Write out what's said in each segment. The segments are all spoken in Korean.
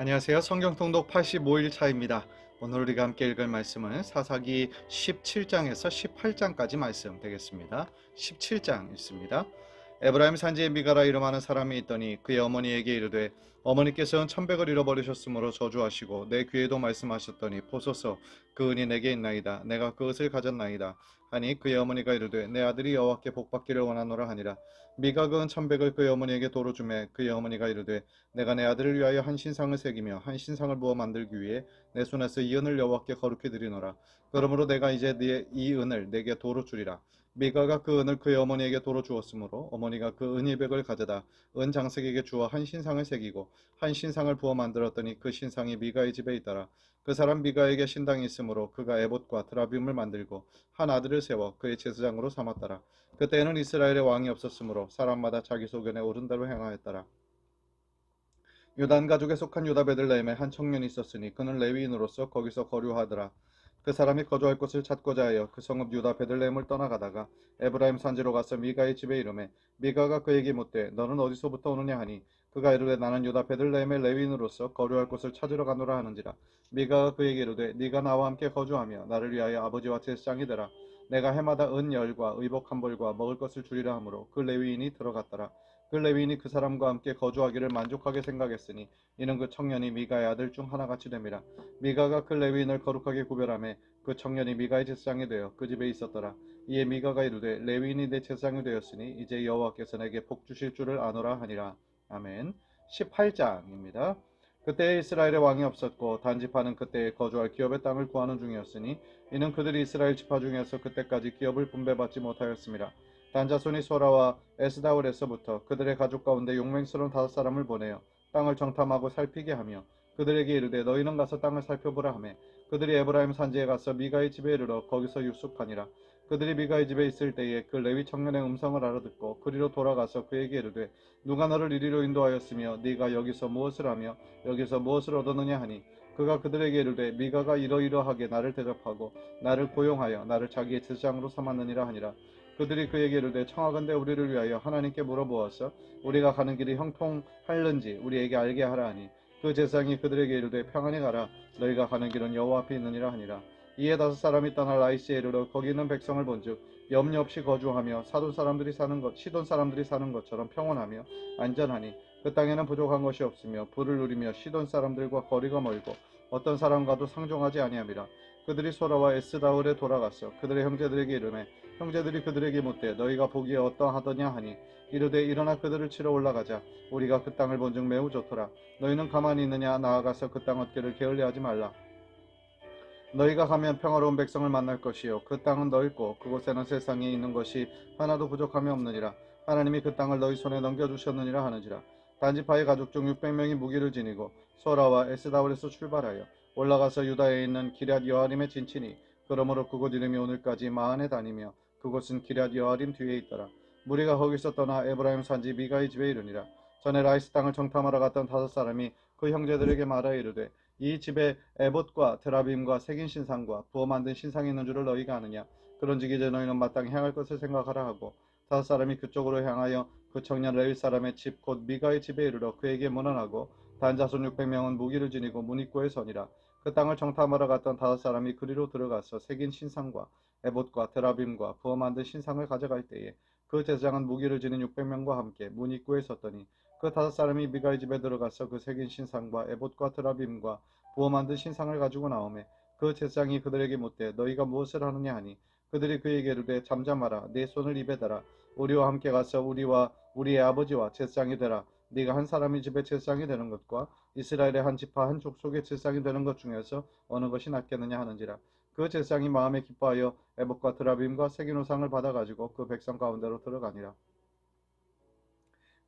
안녕하세요. 성경 통독 85일 차입니다. 오늘 우리가 함께 읽을 말씀은 사사기 17장에서 18장까지 말씀 되겠습니다. 17장 있습니다. 에브라임 산지에 미가라 이름하는 사람이 있더니 그의 어머니에게 이르되 어머니께서는 천백을 잃어버리셨으므로 저주하시고 내 귀에도 말씀하셨더니 보소서 그 은이 내게 있나이다. 내가 그것을 가졌나이다. 하니 그의 어머니가 이르되 내 아들이 여호와께 복받기를 원하노라 하니라. 미가 그은 천백을 그의 어머니에게 도로 주매 그의 어머니가 이르되 내가 내 아들을 위하여 한 신상을 새기며 한 신상을 부어 만들기 위해 내 손에서 이 은을 여호와께 거룩히 드리노라. 그러므로 내가 이제 네이 은을 내게 도로 주리라 미가가 그 은을 그의 어머니에게 도로 주었으므로 어머니가 그 은일백을 가져다 은 장색에게 주어 한 신상을 새기고 한 신상을 부어 만들었더니 그 신상이 미가의 집에 있더라. 그 사람 미가에게 신당이 있으므로 그가 에봇과 드라빔을 만들고 한 아들을 세워 그의 제사장으로 삼았더라. 그때에는 이스라엘의 왕이 없었으므로 사람마다 자기 소견에 오른 대로 행하였더라. 유단 가족에 속한 유다 베들레헴에 한 청년이 있었으니 그는 레위인으로서 거기서 거류하더라. 그 사람이 거주할 곳을 찾고자 하여 그 성읍 유다 베들레헴을 떠나가다가 에브라임 산지로 가서 미가의 집에 이르매 미가가 그에게 묻되 너는 어디서부터 오느냐 하니 그가 이르되 나는 유다 베들레헴의 레위인으로서 거류할 곳을 찾으러 가노라 하는지라. 미가가 그에게 이르되 네가 나와 함께 거주하며 나를 위하여 아버지와 제사장이 되라. 내가 해마다 은 열과 의복 한 벌과 먹을 것을 주리라 하므로 그 레위인이 들어갔더라 그 레위인이 그 사람과 함께 거주하기를 만족하게 생각했으니 이는 그 청년이 미가의 아들 중 하나같이 됨이라 미가가 그 레위인을 거룩하게 구별하며 그 청년이 미가의 제사장이 되어 그 집에 있었더라. 이에 미가가 이르되 레위인이 내 제사장이 되었으니 이제 여호와께서 내게 복 주실 줄을 아노라 하니라. 아멘. 18장입니다. 그때 이스라엘의 왕이 없었고 단지파는 그때 거주할 기업의 땅을 구하는 중이었으니 이는 그들이 이스라엘 지파 중에서 그때까지 기업을 분배받지 못하였습니다. 단자손이 소라와 에스다울에서부터 그들의 가족 가운데 용맹스러운 다섯 사람을 보내어 땅을 정탐하고 살피게 하며 그들에게 이르되 너희는 가서 땅을 살펴보라 하매 그들이 에브라임 산지에 가서 미가의 집에 이르러 거기서 유숙하니라. 그들이 미가의 집에 있을 때에 그 레위 청년의 음성을 알아듣고 그리로 돌아가서 그에게 이르되 누가 너를 이리로 인도하였으며 네가 여기서 무엇을 하며 여기서 무엇을 얻었느냐 하니 그가 그들에게 이르되 미가가 이러이러하게 나를 대접하고 나를 고용하여 나를 자기의 제사장으로 삼았느니라 하니라 그들이 그에게 이르되 청하건대 우리를 위하여 하나님께 물어보아서 우리가 가는 길이 형통할는지 우리에게 알게 하라 하니 그 제사장이 그들에게 이르되 평안히 가라. 너희가 가는 길은 여호와 앞에 있느니라 하니라. 이에 다섯 사람이 떠나 라이스에 이르러 거기 있는 백성을 본즉 염려 없이 거주하며 사돈 사람들이 사는 것 시돈 사람들이 사는 것처럼 평온하며 안전하니 그 땅에는 부족한 것이 없으며 불을 누리며 시돈 사람들과 거리가 멀고 어떤 사람과도 상종하지 아니함이라 그들이 소라와 에스다울에 돌아가서 그들의 형제들에게 이르매 형제들이 그들에게 묻되 너희가 보기에 어떠하더냐 하니 이르되 일어나 그들을 치러 올라가자. 우리가 그 땅을 본즉 매우 좋더라. 너희는 가만히 있느냐? 나아가서 그 땅 얻기를 게을리하지 말라. 너희가 가면 평화로운 백성을 만날 것이요. 그 땅은 넓고 그곳에는 세상에 있는 것이 하나도 부족함이 없느니라. 하나님이 그 땅을 너희 손에 넘겨 주셨느니라 하는지라 단지파의 가족 중 600명이 무기를 지니고 소라와 에스다울에서 출발하여 올라가서 유다에 있는 기럇 여아림에 진치니 그러므로 그곳 이름이 오늘까지 마흔에 다니며 그곳은 기럇 여아림 뒤에 있더라. 무리가 거기서 떠나 에브라임 산지 미가의 집에 이르니라. 전에 라이스 땅을 정탐하러 갔던 다섯 사람이 그 형제들에게 말하 이르되 이 집에 에봇과 드라빔과 색인 신상과 부어 만든 신상이 있는 줄을 너희가 아느냐 그런즉 이제 너희는 마땅히 향할 것을 생각하라 하고 다섯 사람이 그쪽으로 향하여 그 청년 레위 사람의 집 곧 미가의 집에 이르러 그에게 문안하고 단자손 600명은 무기를 지니고 문입구에 서니라. 그 땅을 정탐하러 갔던 다섯 사람이 그리로 들어가서 색인 신상과 에봇과 드라빔과 부어 만든 신상을 가져갈 때에 그 제사장은 무기를 지닌 600명과 함께 문 입구에 섰더니 그 다섯 사람이 미가의 집에 들어가서 그 색인 신상과 에봇과 드라빔과 부어 만든 신상을 가지고 나오매 그 제사장이 그들에게 묻되 너희가 무엇을 하느냐 하니 그들이 그에게 이르되 잠잠하라 내 손을 입에 대라. 우리와 함께 가서 우리와 우리의 아버지와 제사장이 되라. 네가 한 사람의 집에 제사장이 되는 것과 이스라엘의 한 지파 한 족속의 제사장이 되는 것 중에서 어느 것이 낫겠느냐 하는지라. 그 제사장이 마음에 기뻐하여 에봇과 드라빔과 우상을 받아가지고 그 백성 가운데로 들어가니라.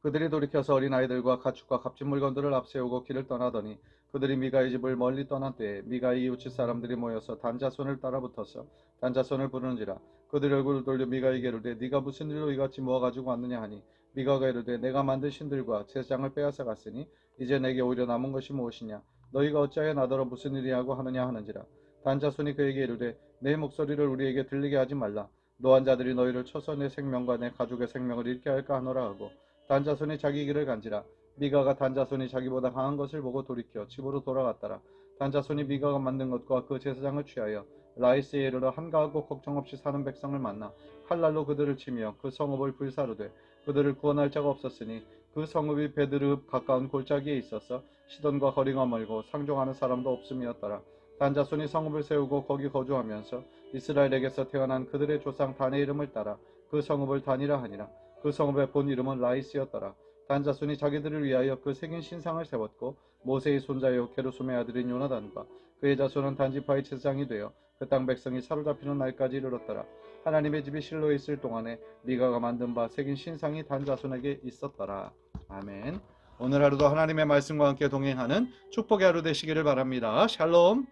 그들이 돌이켜서 어린 아이들과 가축과 값진 물건들을 앞세우고 길을 떠나더니 그들이 미가의 집을 멀리 떠난 때에 미가의 이웃집 사람들이 모여서 단자손을 따라붙어서 단자손을 부르는지라. 그들이 얼굴을 돌려 미가에게 이르되 네가 무슨 일로 이같이 모아 가지고 왔느냐 하니? 미가가 이르되 내가 만든 신들과 제사장을 빼앗아 갔으니 이제 내게 오히려 남은 것이 무엇이냐? 너희가 어찌하여 나더러 무슨 일이냐고 하느냐 하는지라. 단자손이 그에게 이르되 내 목소리를 우리에게 들리게 하지 말라. 노한 자들이 너희를 쳐서 내 생명과 내 가족의 생명을 잃게 할까 하노라 하고. 단자손이 자기 길을 간지라 미가가 단 자손이 자기보다 강한 것을 보고 돌이켜 집으로 돌아갔더라. 단 자손이 미가가 만든 것과 그 제사장을 취하여 라이스에 이르러 한가하고 걱정 없이 사는 백성을 만나 칼날로 그들을 치며 그 성읍을 불사르되 그들을 구원할 자가 없었으니 그 성읍이 베드르읍 가까운 골짜기에 있어서 시돈과 거리가 멀고 상종하는 사람도 없음이었더라. 단 자손이 성읍을 세우고 거기 거주하면서 이스라엘에게서 태어난 그들의 조상 단의 이름을 따라 그 성읍을 단이라 하니라. 그 성읍의 본 이름은 라이스였더라. 단 자손이 자기들을 위하여 그 생긴 신상을 세웠고 모세의 손자요 게르솜의 아들인 요나단과 그의 자손은 단지파의 제사장이 되어 그 땅 백성이 사로잡히는 날까지 이르렀더라. 하나님의 집이 실로에 있을 동안에 미가가 만든 바 새긴 신상이 단 자손에게 있었더라. 아멘. 오늘 하루도 하나님의 말씀과 함께 동행하는 축복의 하루 되시기를 바랍니다. 샬롬.